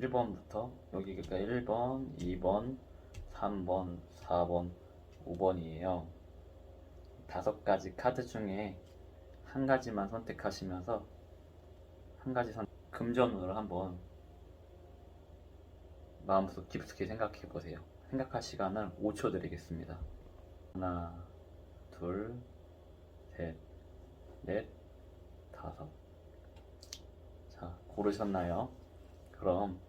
1번부터 여기가 1번, 2번, 3번, 4번, 5번이에요. 다섯 가지 카드 중에 한 가지만 선택하시면서 한 가지 선 금전운을 한번 마음속 깊숙이 생각해 보세요. 생각할 시간을 5초 드리겠습니다. 하나, 둘, 셋, 넷, 다섯. 자, 고르셨나요? 그럼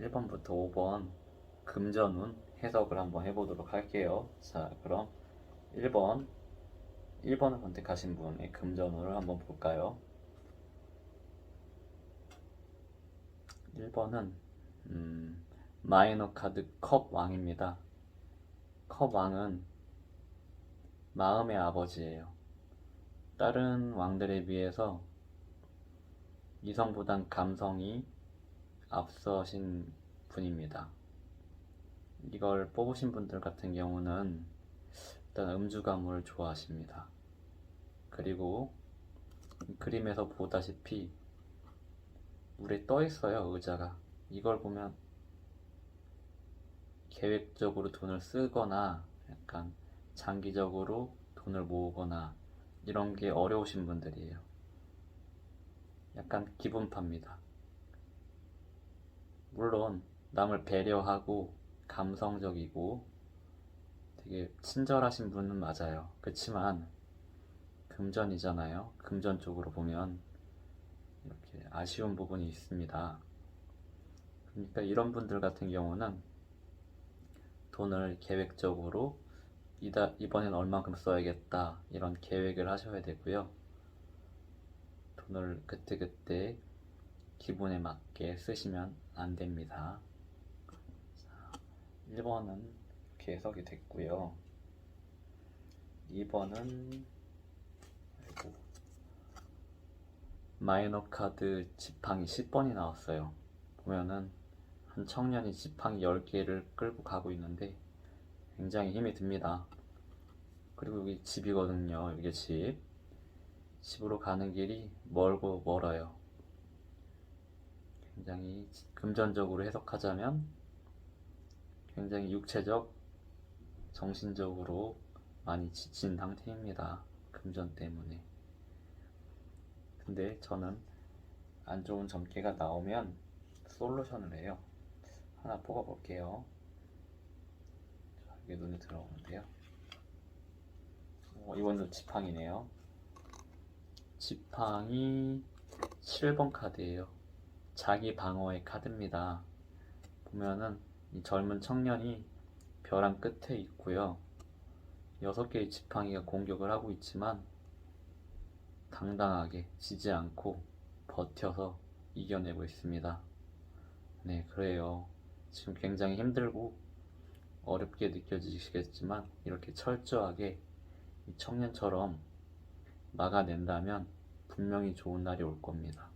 1번부터 5번 금전운 해석을 한번 해보도록 할게요. 자, 그럼 1번, 1번을 선택하신 분의 금전운을 한번 볼까요? 1번은 음, 마이너 카드 컵 왕입니다. 컵 왕은 마음의 아버지예요. 다른 왕들에 비해서 이성보단 감성이 앞서신 분입니다. 이걸 뽑으신 분들 같은 경우는 일단 음주 가물을 좋아하십니다. 그리고 그림에서 보다시피 물에 떠 있어요, 의자가. 이걸 보면 계획적으로 돈을 쓰거나 약간 장기적으로 돈을 모으거나 이런 게 어려우신 분들이에요. 약간 기분파입니다. 물론 남을 배려하고 감성적이고 되게 친절하신 분은 맞아요. 그렇지만 금전이잖아요. 금전 쪽으로 보면 이렇게 아쉬운 부분이 있습니다. 그러니까 이런 분들 같은 경우는 돈을 계획적으로 이다, 이번엔 얼만큼 써야겠다 이런 계획을 하셔야 되고요. 돈을 그때그때 기분에 맞게 쓰시면 안 됩니다. 자, 1번은 이렇게 해석이 됐고요. 2번은 아이고, 마이너 카드 지팡이 10번이 나왔어요. 보면은 한 청년이 지팡이 10개를 끌고 가고 있는데 굉장히 힘이 듭니다. 그리고 여기 집이거든요. 이게 집. 집으로 가는 길이 멀고 멀어요. 굉장히 금전적으로 해석하자면 굉장히 육체적, 정신적으로 많이 지친 상태입니다. 금전 때문에. 근데 저는 안 좋은 점괘가 나오면 솔루션을 해요. 하나 뽑아볼게요. 자, 이게 눈에 들어오는데요. 어, 이번도 지팡이네요. 지팡이 7번 카드예요. 자기 방어의 카드입니다. 보면은 이 젊은 청년이 벼랑 끝에 있고요. 여섯 개의 지팡이가 공격을 하고 있지만 당당하게 지지 않고 버텨서 이겨내고 있습니다. 네, 그래요. 지금 굉장히 힘들고 어렵게 느껴지시겠지만 이렇게 철저하게 이 청년처럼 막아낸다면 분명히 좋은 날이 올 겁니다.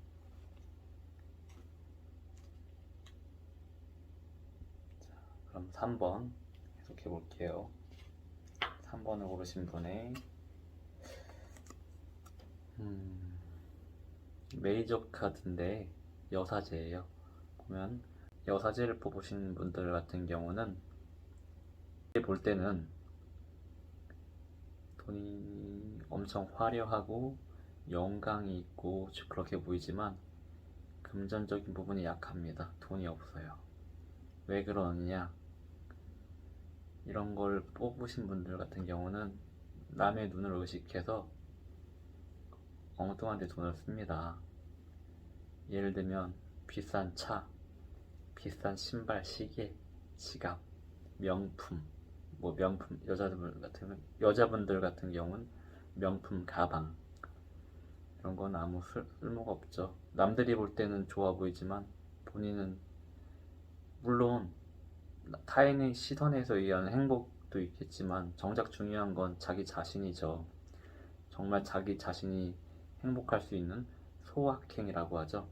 자, 그럼 3번 계속해 볼게요. 3번을 고르신 분의 음, 메이저 카드인데 여사제예요. 보면 여사제를 뽑으신 분들 같은 경우는 볼 때는 돈이 엄청 화려하고 영광이 있고 그렇게 보이지만 금전적인 부분이 약합니다. 돈이 없어요. 왜 그러느냐? 이런 걸 뽑으신 분들 같은 경우는 남의 눈을 의식해서 엉뚱한 데 돈을 씁니다. 예를 들면 비싼 차, 비싼 신발, 시계, 지갑, 명품, 뭐 명품 여자분들 같은 여자분들 같은 경우는 명품 가방 이런 건 아무 쓸, 쓸모가 없죠. 남들이 볼 때는 좋아 보이지만 본인은 물론 타인의 시선에서 의한 행복도 있겠지만 정작 중요한 건 자기 자신이죠. 정말 자기 자신이 행복할 수 있는 소확행이라고 하죠.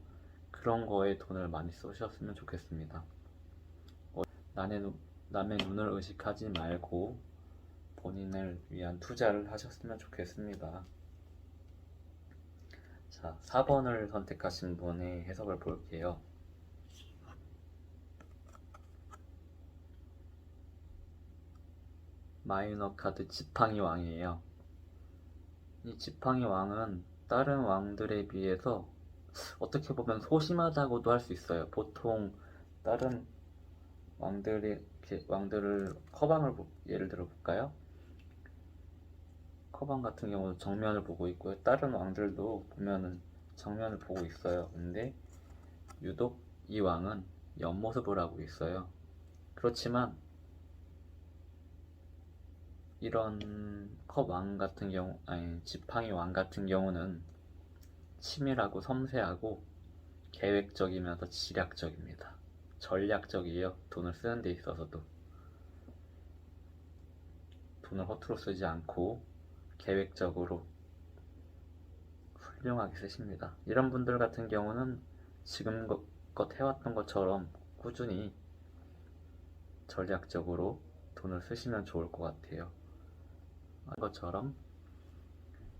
그런 거에 돈을 많이 쓰셨으면 좋겠습니다. 어, 남의, 눈- 남의 눈을 의식하지 말고 본인을 위한 투자를 하셨으면 좋겠습니다. 자, 4번을 선택하신 분의 해석을 볼게요. 마이너 카드 지팡이 왕이에요. 이 지팡이 왕은 다른 왕들에 비해서 어떻게 보면 소심하다고도 할 수 있어요. 보통 다른 왕들의 이렇게 왕들을 커방을 보- 예를 들어 볼까요? 커방 같은 경우는 정면을 보고 있고요. 다른 왕들도 보면은 정면을 보고 있어요. 근데 유독 이 왕은 옆모습을 하고 있어요. 그렇지만 이런 컵 왕 같은 경우, 아니 지팡이 왕 같은 경우는 치밀하고 섬세하고 계획적이면서 지략적입니다. 전략적이에요. 돈을 쓰는 데 있어서도 돈을 허투루 쓰지 않고 계획적으로 훌륭하게 쓰십니다. 이런 분들 같은 경우는 지금껏 해왔던 것처럼 꾸준히 전략적으로 돈을 쓰시면 좋을 것 같아요. 한 것처럼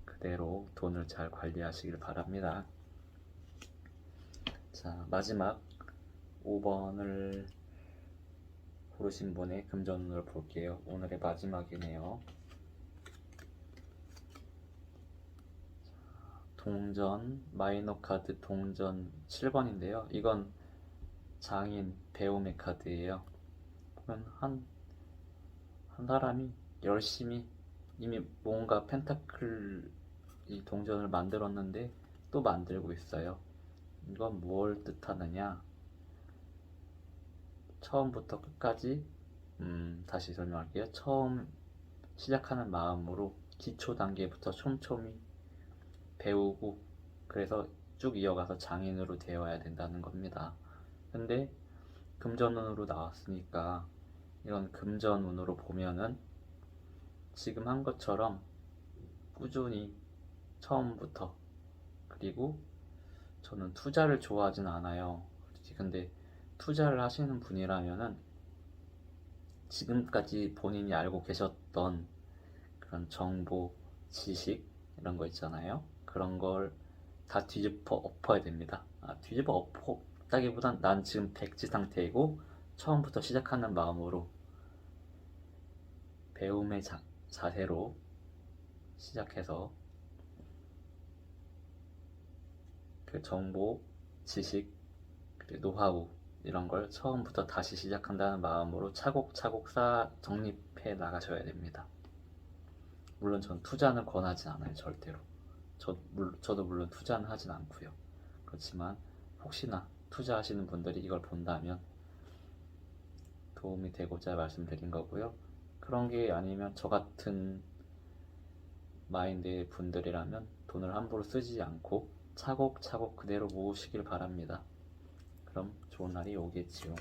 그대로 돈을 잘 관리하시길 바랍니다. 자, 마지막 5번을 고르신 분의 금전운을 볼게요. 오늘의 마지막이네요. 동전, 마이너 카드 동전 7번인데요. 이건 장인 배움의 카드예요. 보면 한, 한 사람이 열심히 이미 뭔가 펜타클 이 동전을 만들었는데 또 만들고 있어요. 이건 뭘 뜻하느냐? 처음부터 끝까지 음, 다시 설명할게요. 처음 시작하는 마음으로 기초 단계부터 촘촘히 배우고 그래서 쭉 이어가서 장인으로 되어야 된다는 겁니다. 근데 금전운으로 나왔으니까 이런 금전운으로 보면은 지금 한 것처럼 꾸준히 처음부터 그리고 저는 투자를 좋아하진 않아요. 근데 투자를 하시는 분이라면은 지금까지 본인이 알고 계셨던 그런 정보, 지식 이런 거 있잖아요. 그런 걸 다 뒤집어 엎어야 됩니다. 아, 뒤집어 엎다기보단 난 지금 백지 상태이고 처음부터 시작하는 마음으로 배움의 자, 자세로 시작해서 그 정보, 지식, 그리고 노하우 이런 걸 처음부터 다시 시작한다는 마음으로 차곡차곡 쌓아 정립해 나가셔야 됩니다. 물론 전 투자는 권하지 않아요, 절대로. 저, 물, 저도 물론 투자는 하진 않고요. 그렇지만 혹시나 투자하시는 분들이 이걸 본다면 도움이 되고자 말씀드린 거고요. 그런 게 아니면 저 같은 마인드의 분들이라면 돈을 함부로 쓰지 않고 차곡차곡 그대로 모으시길 바랍니다. 그럼 좋은 날이 오겠지요.